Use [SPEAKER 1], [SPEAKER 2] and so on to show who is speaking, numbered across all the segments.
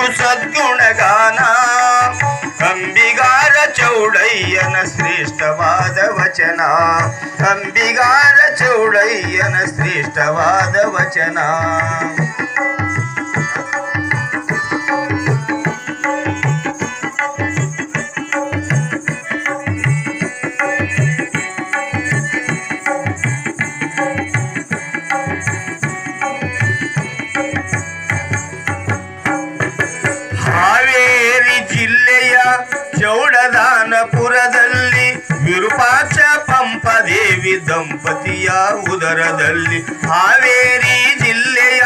[SPEAKER 1] ಮಾಡಬೇಕು ಸದ್ಗುಣಗಾನ ಅಂಬಿಗಾರ ಚೌಡಯ್ಯನ ಶ್ರೇಷ್ಠವಾದ ವಚನ ಅಂಬಿಗಾರ ಚೌಡಯ್ಯನ ಶ್ರೇಷ್ಠವಾದ ವಚನ ಚೌಡದಾನಪುರದಲ್ಲಿ ವಿರೂಪಾಕ್ಷ ಪಂಪದೇವಿ ದಂಪತಿಯ ಉದರದಲ್ಲಿ ಹಾವೇರಿ ಜಿಲ್ಲೆಯ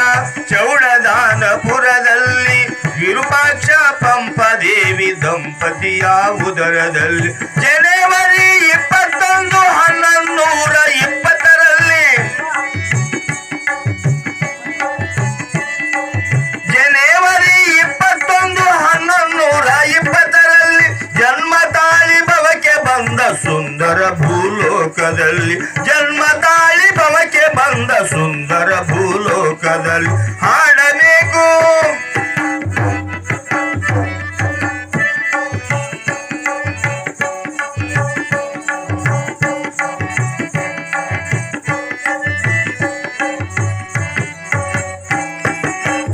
[SPEAKER 1] ಚೌಡದಾನಪುರದಲ್ಲಿ ವಿರೂಪಾಕ್ಷ ಪಂಪದೇವಿ ದಂಪತಿಯ ಉದರದಲ್ಲಿ ಜನವರಿ ಸುಂದರ ಭೂಲೋಕದಲ್ಲಿ ಹಾಡಬೇಕು.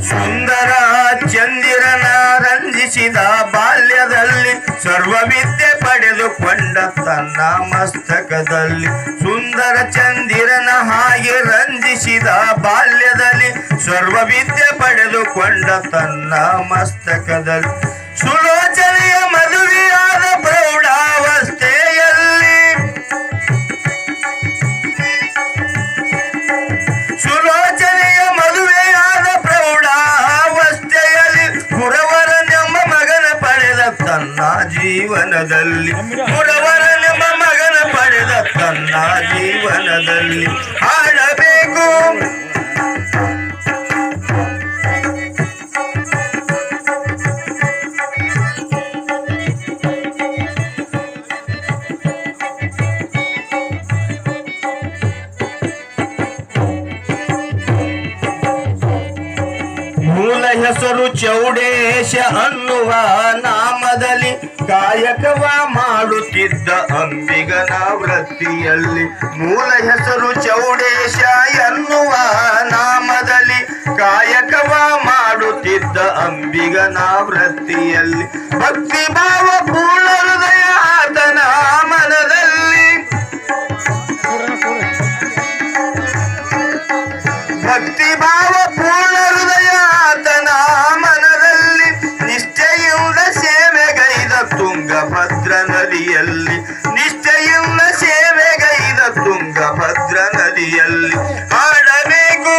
[SPEAKER 1] ಸುಂದರ ಚಂದಿರನ ರಂಜಿಸಿದ ಬಾಲ್ಯದಲ್ಲಿ ಸರ್ವವಿದ್ಯೆ ಪಡೆದುಕೊಂಡ ತನ್ನ ಮಸ್ತಕದಲ್ಲಿ ಸುಂದರ ಚಂದಿರನ ಹಾಗೆ ರಂಜಿಸಿದ ಬಾಲ್ಯದಲ್ಲಿ ಸರ್ವವಿದ್ಯೆ ಪಡೆದುಕೊಂಡ ತನ್ನ ಮಸ್ತಕದಲ್ಲಿ. ಸುಲೋಚನೆಯ ಮದುವೆಯಾದ ಪ್ರೌಢಾವಸ್ಥೆಯಲ್ಲಿ ಸುಲೋಚನೆಯ ಮದುವೆಯಾದ ಪ್ರೌಢಾವಸ್ಥೆಯಲ್ಲಿ ಕುರವರನೆಂಬ ಮಗನ ಪಡೆದ ತನ್ನ ಜೀವನದಲ್ಲಿ. ಕುರವರನೆಂಬ ಮಗನ ಪಡೆದ ತನ್ನ ಜೀವನದಲ್ಲಿ. ಮೂಲ ಹೆಸರು ಚೌಡೇಶ ಅನ್ನುವ ನಾಮದಲ್ಲಿ ಕಾಯಕವ ಮಾಡುತ್ತಿದ್ದ ಅಂಬಿಗನ ವೃತ್ತಿಯಲ್ಲಿ ಮೂಲ ಹೆಸರು ಚೌಡೇಶ ಎನ್ನುವ ನಾಮದಲ್ಲಿ ಕಾಯಕವ ಮಾಡುತ್ತಿದ್ದ ಅಂಬಿಗನ ವೃತ್ತಿಯಲ್ಲಿ ಭಕ್ತಿ ಭಾವ ಪೂರ್ಣ ನದಿಯಲ್ಲಿ. ನಿಷ್ಠೆಯಿಂದ ಸೇವೆಗೈದ ತುಂಗಭದ್ರ ನದಿಯಲ್ಲಿ. ಹಾಡಬೇಕು.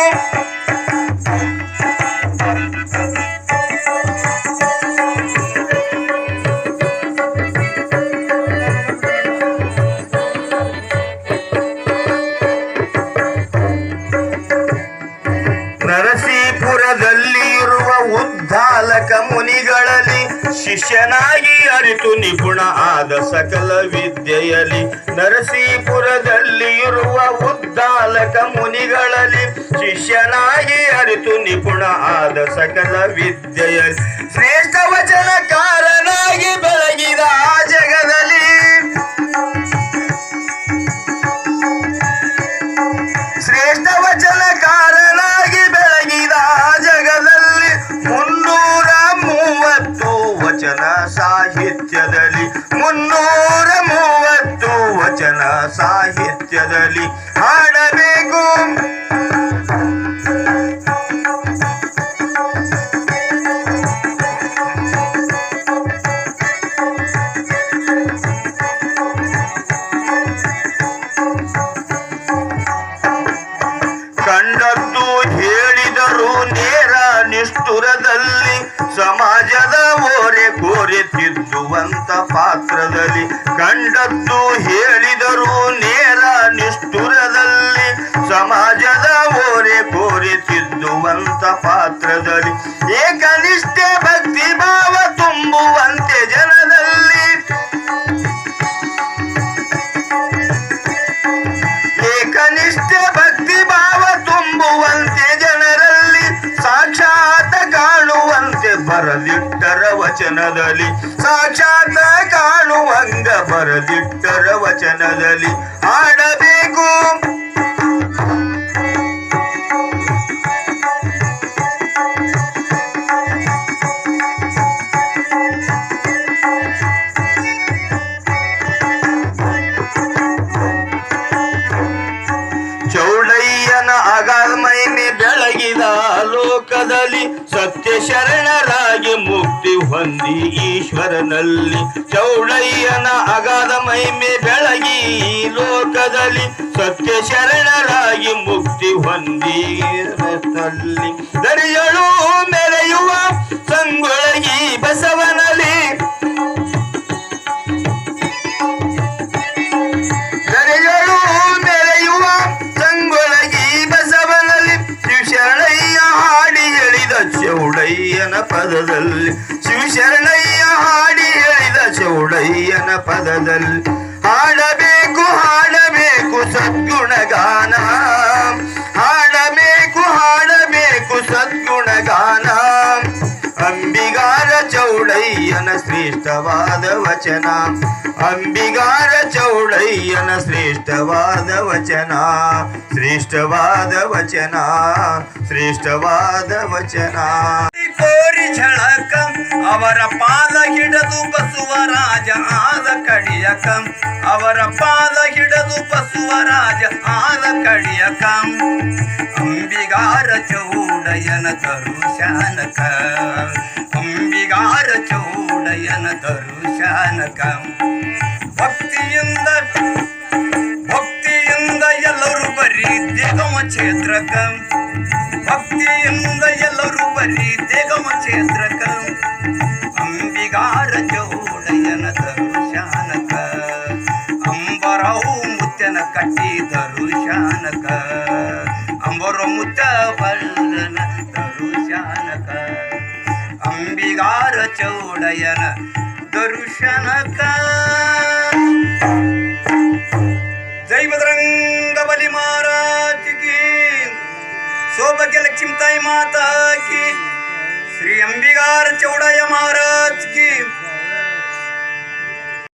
[SPEAKER 1] ನರಸೀಪುರದಲ್ಲಿ ಇರುವ ಉದ್ದಾಲಕ ಮುನಿಗಳಲ್ಲಿ ಶಿಷ್ಯನಾಗಿ ಅರಿತು ನಿಪುಣ ಆದ ಸಕಲ ವಿದ್ಯೆಯಲ್ಲಿ ನರಸೀಪುರದಲ್ಲಿ ಇರುವ ಉದ್ದಾಲಕ ಮುನಿಗಳಲ್ಲಿ ಶಿಷ್ಯನಾಗಿ ಅರಿತು ನಿಪುಣ ಆದ ಸಕಲ ವಿದ್ಯೆಯಲ್ಲಿ ಶ್ರೇಷ್ಠ ವಚನ ಬೆಳಗಿದ ವಚನ ಸಾಹಿತ್ಯದಲ್ಲಿ ಮುನ್ನೂರ ಮೂವತ್ತು ವಚನ ಸಾಹಿತ್ಯದಲ್ಲಿ ಸಮಾಜದ ಓರೆ ಕೋರೆ ತಿದ್ದುವಂತ ಪಾತ್ರದಲ್ಲಿ ಕಂಡದ್ದು ಹೇಳಿದರು ನೇರ ನಿಷ್ಠುರದಲ್ಲಿ ಸಮಾಜದ ಓರೆ ಕೋರೆ ತಿದ್ದುವಂತ ಪಾತ್ರದಲ್ಲಿ ಏಕನಿಷ್ಠೆ ಭಕ್ತಿ ಭಾವ ತುಂಬುವಂತೆ ಜನದಲ್ಲಿ ಬರದಿಟ್ಟರ ವಚನದಲ್ಲಿ. ಸಾಕ್ಷಾತ್ ಕಾಣುವಂಗ ಬರಲಿಟ್ಟರ ವಚನದಲ್ಲಿ. ಆಡಬೇಕು ಲೋಕದಲ್ಲಿ ಸತ್ಯ ಶರಣರಾಗಿ ಮುಕ್ತಿ ಹೊಂದಿ ಈಶ್ವರನಲ್ಲಿ ಚೌಡಯ್ಯನ ಅಗಾಧ ಮಹಿಮೆ ಬೆಳಗಿ ಲೋಕದಲ್ಲಿ ಸತ್ಯ ಶರಣರಾಗಿ ಮುಕ್ತಿ ಹೊಂದಿ ಈಶ್ವರನಲ್ಲಿ ದರಿಯಳು ಮೆರೆಯುವ ಚೌಡಯ್ಯನ ಪದದಲ್ಲಿ ಶಿವಶರಣಯ್ಯ ಹಾಡಿ ಹೇಳಿದ ಚೌಡಯ್ಯನ ಪದದಲ್ಲಿ ಹಾಡಬೇಕು ಹಾಡಬೇಕು ಸದ್ಗುಣಗಾನ ಹಾಡಬೇಕು ಹಾಡಬೇಕು ಸದ್ಗುಣಗಾನ ಅಂಬಿಗಾರ ಚೌಡಯ್ಯನ ಶ್ರೇಷ್ಠವಾದ ವಚನ ಅಂಬಿಗಾರ ಚೌಡಯ್ಯನ ಶ್ರೇಷ್ಠವಾದ ವಚನ ಶ್ರೇಷ್ಠವಾದ ವಚನ ಶ್ರೇಷ್ಠವಾದ ವಚನ
[SPEAKER 2] ಕೋರಿ ಝಳಕಂ, ಅವರ ಪಾದ ಹಿಡದು ಬಸವರಾಜ ಆದ ಕಡಿಯಕ. ಅವರ ಪಾದ ಹಿಡದು ಬಸವರಾಜ ಆದ ಕಡಿಯಕ. ಅಂಬಿಗಾರ ಚೌಡಯ್ಯನ ದರುಶಾನಕ ಅಂಬಿಗಾರ ಚೌಡಯ್ಯನ ದರುಶಾನಕ ಭಕ್ತಿಯಿಂದ ಭಕ್ತಿಯಿಂದ ಎಲ್ಲರೂ ಬರೀ ದೇಗಮ ಕ್ಷೇತ್ರಕ. ಭಕ್ತಿಯಿಂದ ಎಲ್ಲರೂ ಬರೀ ದೇಗಮ ಕ್ಷೇತ್ರಕ ಅಂಬಿಗಾರ ಚೌಡಯ್ಯನ ದರುಶಾನಕ ಅಂಬರವು ಮುತ್ತನ ಕಟ್ಟಿ ದರುಶಾನಕ ಅಂಬರ ಮುತ್ತ ಬಲ್ಲನ ದರುಶಾನಕ ಅಂಬಿಗಾರ ಚೌಡಯ್ಯನ ದರುಶನಕ माता की। श्री अंबिकार चौड़ाया महाराज की।